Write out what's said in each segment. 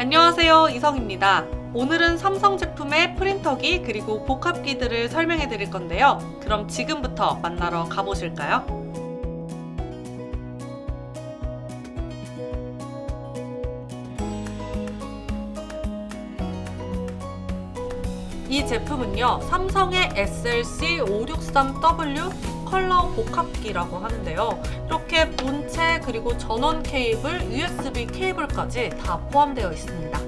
안녕하세요. 이성입니다. 오늘은 삼성 제품의 프린터기 그리고 복합기들을 설명해 드릴 건데요. 그럼 지금부터 만나러 가보실까요? 이 제품은요, 삼성의 SLC563W 컬러 복합기라고 하는데요. 이렇게 본체 그리고 전원 케이블, USB 케이블까지 다 포함되어 있습니다.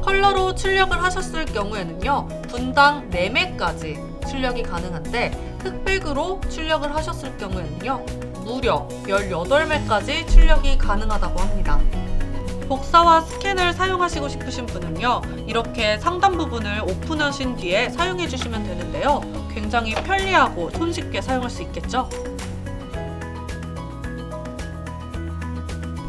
컬러로 출력을 하셨을 경우에는요, 분당 4매까지 출력이 가능한데, 흑백으로 출력을 하셨을 경우에는요, 무려 18매까지 출력이 가능하다고 합니다. 복사와 스캔을 사용하시고 싶으신 분은요, 이렇게 상단 부분을 오픈하신 뒤에 사용해 주시면 되는데요. 굉장히 편리하고 손쉽게 사용할 수 있겠죠?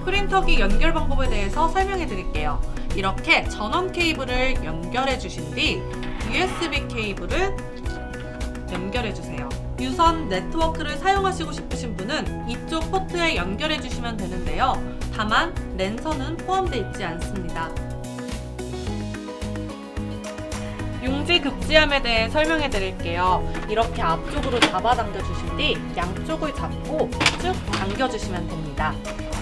프린터기 연결 방법에 대해서 설명해 드릴게요. 이렇게 전원 케이블을 연결해 주신 뒤 USB 케이블을 연결해 주세요. 유선 네트워크를 사용하시고 싶으신 분은 이쪽 포트에 연결해 주시면 되는데요. 다만 랜선은 포함되어 있지 않습니다. 용지 급지함에 대해 설명해 드릴게요. 이렇게 앞쪽으로 잡아당겨 주신 뒤 양쪽을 잡고 쭉 당겨 주시면 됩니다.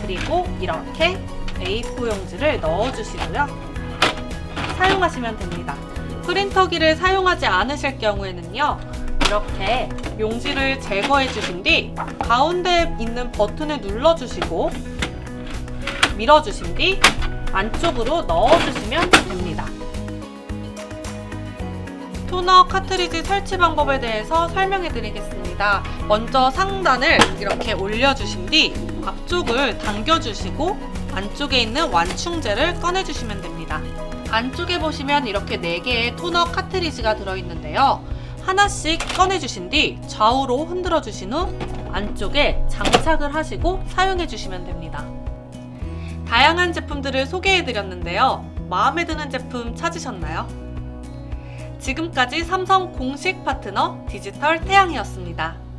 그리고 이렇게 A4 용지를 넣어 주시고요. 사용하시면 됩니다. 프린터기를 사용하지 않으실 경우에는요. 이렇게 용지를 제거해 주신 뒤 가운데 있는 버튼을 눌러 주시고 밀어 주신 뒤 안쪽으로 넣어 주시면 됩니다. 토너 카트리지 설치 방법에 대해서 설명해 드리겠습니다. 먼저 상단을 이렇게 올려 주신 뒤 앞쪽을 당겨 주시고 안쪽에 있는 완충제를 꺼내 주시면 됩니다. 안쪽에 보시면 이렇게 4개의 토너 카트리지가 들어있는데요. 하나씩 꺼내 주신 뒤 좌우로 흔들어 주신 후 안쪽에 장착을 하시고 사용해 주시면 됩니다. 다양한 제품들을 소개해 드렸는데요. 마음에 드는 제품 찾으셨나요? 지금까지 삼성 공식 파트너 디지털 태양이었습니다.